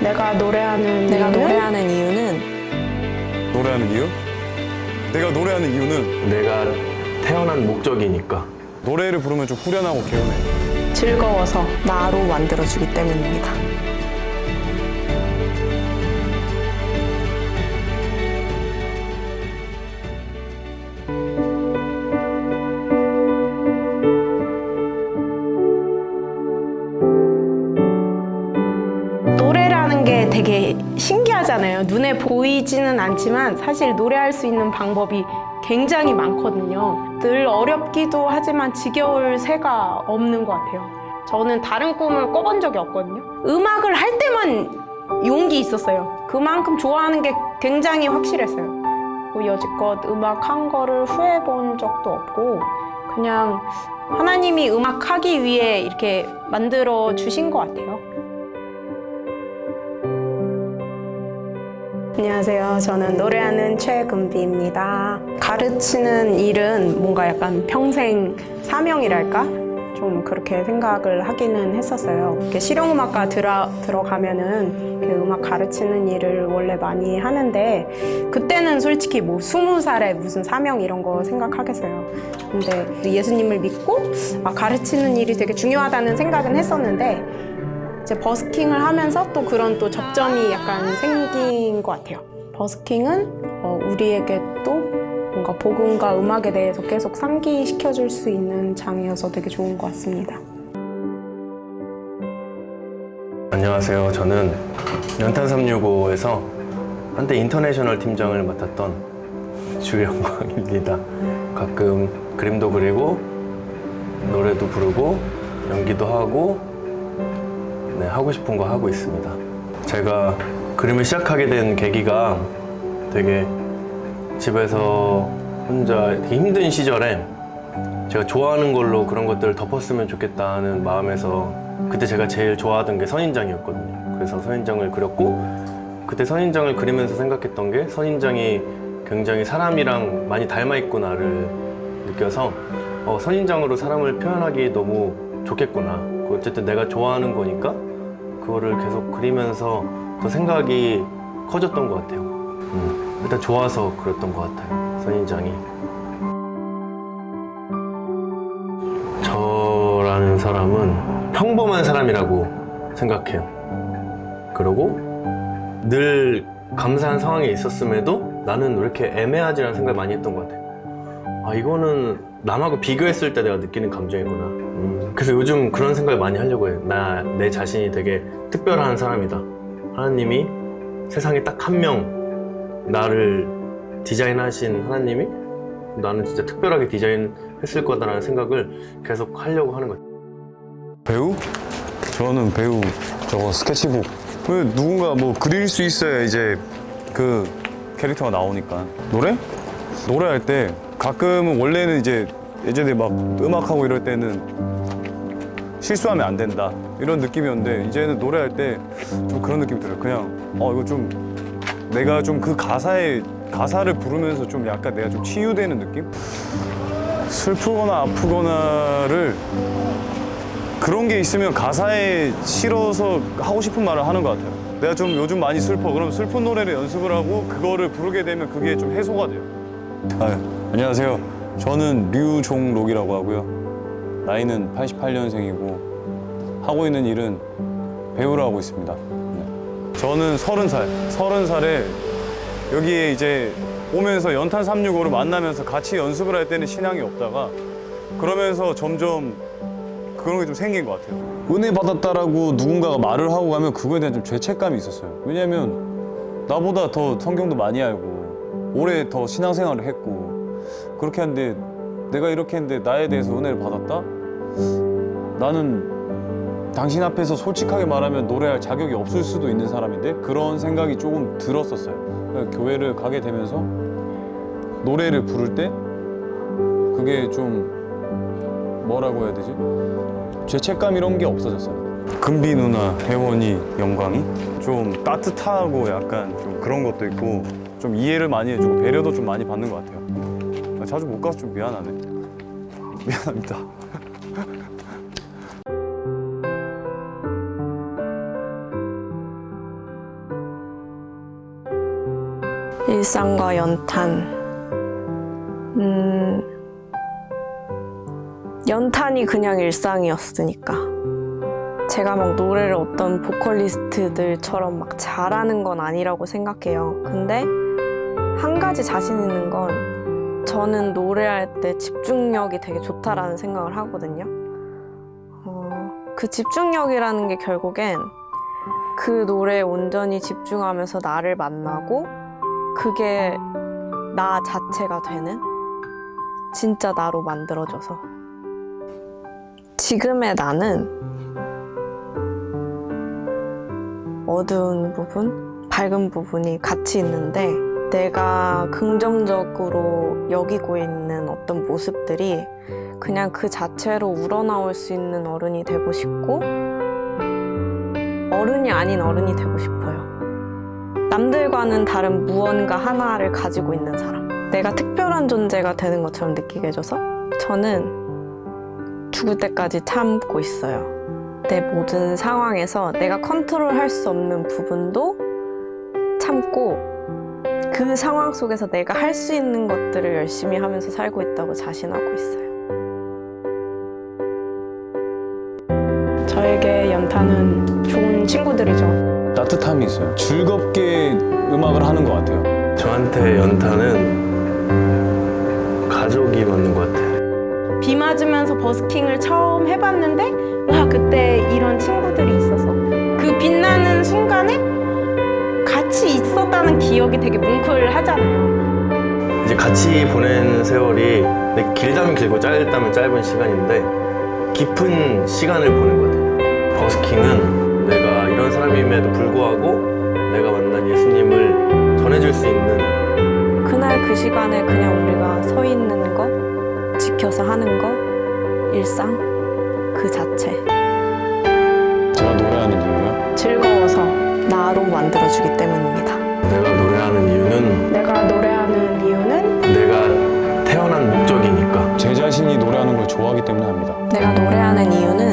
내가 노래하는 내가 이유는 노래하는 이유는 노래하는 이유? 내가 노래하는 이유는 내가 태어난 목적이니까 노래를 부르면 좀 후련하고 개운해. 즐거워서 나로 만들어주기 때문입니다. 게 되게 신기하잖아요. 눈에 보이지는 않지만 사실 노래할 수 있는 방법이 굉장히 많거든요. 늘 어렵기도 하지만 지겨울 새가 없는 것 같아요. 저는 다른 꿈을 꿔본 적이 없거든요. 음악을 할 때만 용기 있었어요. 그만큼 좋아하는 게 굉장히 확실했어요. 뭐 여지껏 음악 한 거를 후회해 본 적도 없고 그냥 하나님이 음악 하기 위해 이렇게 만들어 주신 것 같아요. 안녕하세요. 저는 노래하는 최금비입니다. 가르치는 일은 뭔가 약간 평생 사명이랄까? 좀 그렇게 생각을 하기는 했었어요. 이렇게 실용음악과 들어, 들어가면은 이렇게 음악 가르치는 일을 원래 많이 하는데 그때는 솔직히 뭐 스무 살에 무슨 사명 이런 거 생각하겠어요. 근데 예수님을 믿고 아, 가르치는 일이 되게 중요하다는 생각은 했었는데 이제 버스킹을 하면서 또 그런 또 접점이 약간 생긴 것 같아요. 버스킹은 어, 우리에게 또 뭔가 복음과 음악에 대해서 계속 상기시켜줄 수 있는 장이어서 되게 좋은 것 같습니다. 안녕하세요. 저는 연탄 365에서 한때 인터내셔널 팀장을 맡았던 주영광입니다. 가끔 그림도 그리고 노래도 부르고 연기도 하고 네, 하고 싶은 거 하고 있습니다. 제가 그림을 시작하게 된 계기가 되게 집에서 혼자 되게 힘든 시절에 제가 좋아하는 걸로 그런 것들을 덮었으면 좋겠다는 마음에서 그때 제가 제일 좋아하던 게 선인장이었거든요. 그래서 선인장을 그렸고 그때 선인장을 그리면서 생각했던 게 선인장이 굉장히 사람이랑 많이 닮아 있구나를 느껴서 어, 선인장으로 사람을 표현하기 너무 좋겠구나. 어쨌든 내가 좋아하는 거니까 그거를 계속 그리면서 더 생각이 커졌던 것 같아요. 음, 일단 좋아서 그렸던 것 같아요. 선인장이. 저라는 사람은 평범한 사람이라고 생각해요. 그리고 늘 감사한 상황에 있었음에도 나는 왜 이렇게 애매하지라는 생각을 많이 했던 것 같아요. 아, 이거는 남하고 비교했을 때 내가 느끼는 감정이구나. 음, 그래서 요즘 그런 생각을 많이 하려고 해요. 나, 내 자신이 되게 특별한 사람이다. 하나님이 세상에 딱 한 명 나를 디자인하신 하나님이 나는 진짜 특별하게 디자인했을 거다라는 생각을 계속 하려고 하는 거예요. 배우? 저는 배우 저거 스케치북. 왜 누군가 뭐 그릴 수 있어야 이제 그 캐릭터가 나오니까. 노래? 노래할 때 가끔은 원래는 이제 예전에 막 음악하고 이럴 때는 실수하면 안 된다 이런 느낌이었는데 이제는 노래할 때 좀 그런 느낌이 들어요. 그냥 어 이거 좀 내가 좀 그 가사에 가사를 부르면서 좀 약간 내가 좀 치유되는 느낌? 슬프거나 아프거나를 그런 게 있으면 가사에 실어서 하고 싶은 말을 하는 것 같아요. 내가 좀 요즘 많이 슬퍼. 그럼 슬픈 노래를 연습을 하고 그거를 부르게 되면 그게 좀 해소가 돼요. 아, 안녕하세요. 저는 류종록이라고 하고요. 나이는 88년생이고 하고 있는 일은 배우를 하고 있습니다. 네. 저는 30살, 30살에 여기에 이제 오면서 연탄 365를 만나면서 같이 연습을 할 때는 신앙이 없다가 그러면서 점점 그런 게 좀 생긴 것 같아요. 은혜 받았다라고 누군가가 말을 하고 가면 그거에 대한 좀 죄책감이 있었어요. 왜냐면 나보다 더 성경도 많이 알고 오래 더 신앙생활을 했고 그렇게 하는데 내가 이렇게 했는데 나에 대해서 은혜를 받았다? 나는 당신 앞에서 솔직하게 말하면 노래할 자격이 없을 수도 있는 사람인데 그런 생각이 조금 들었었어요. 그러니까 교회를 가게 되면서 노래를 부를 때 그게 좀 뭐라고 해야 되지? 죄책감 이런 게 없어졌어요. 금비 누나 혜원이 영광이 좀 따뜻하고 약간 좀 그런 것도 있고 좀 이해를 많이 해주고 배려도 좀 많이 받는 것 같아요. 자주 못 가서 좀 미안하네. 미안합니다. 일상과 연탄. 음, 연탄이 그냥 일상이었으니까. 제가 막 노래를 어떤 보컬리스트들처럼 막 잘하는 건 아니라고 생각해요. 근데 한 가지 자신 있는 건 저는 노래할 때 집중력이 되게 좋다라는 생각을 하거든요. 어, 그 집중력이라는 게 결국엔 그 노래에 온전히 집중하면서 나를 만나고 그게 나 자체가 되는 진짜 나로 만들어져서 지금의 나는 어두운 부분, 밝은 부분이 같이 있는데 내가 긍정적으로 여기고 있는 어떤 모습들이 그냥 그 자체로 우러나올 수 있는 어른이 되고 싶고 어른이 아닌 어른이 되고 싶어요. 남들과는 다른 무언가 하나를 가지고 있는 사람. 내가 특별한 존재가 되는 것처럼 느끼게 해줘서 저는 죽을 때까지 참고 있어요. 내 모든 상황에서 내가 컨트롤 할 수 없는 부분도 참고 그 상황 속에서 내가 할 수 있는 것들을 열심히 하면서 살고 있다고 자신하고 있어요. 저에게 연탄은 좋은 친구들이죠. 따뜻함이 있어요. 즐겁게 음악을 하는 것 같아요. 저한테 연탄은 가족이 맞는 것 같아요. 비 맞으면서 버스킹을 처음 해봤는데 와 그때 이런 친구들이 있어서 그 빛나는 순간에 같이 있었다는 기억이 되게 뭉클하잖아요. 이제 같이 보낸 세월이 내 길다면 길고 짧다면 짧은 시간인데 깊은 시간을 보낸 것 같아요. 버스킹은 내가 이런 사람임에도 불구하고 내가 만난 예수님을 전해줄 수 있는 그날 그 시간에 그냥 우리가 서 있는 거, 지켜서 하는 거, 일상 그 자체. 제가 노래하는 이유요? 즐거 나로 만들어주기 때문입니다. 내가 노래하는 이유는 내가 노래하는 이유는 내가 태어난 목적이니까 제 자신이 노래하는 걸 좋아하기 때문에 합니다. 내가 노래하는 이유는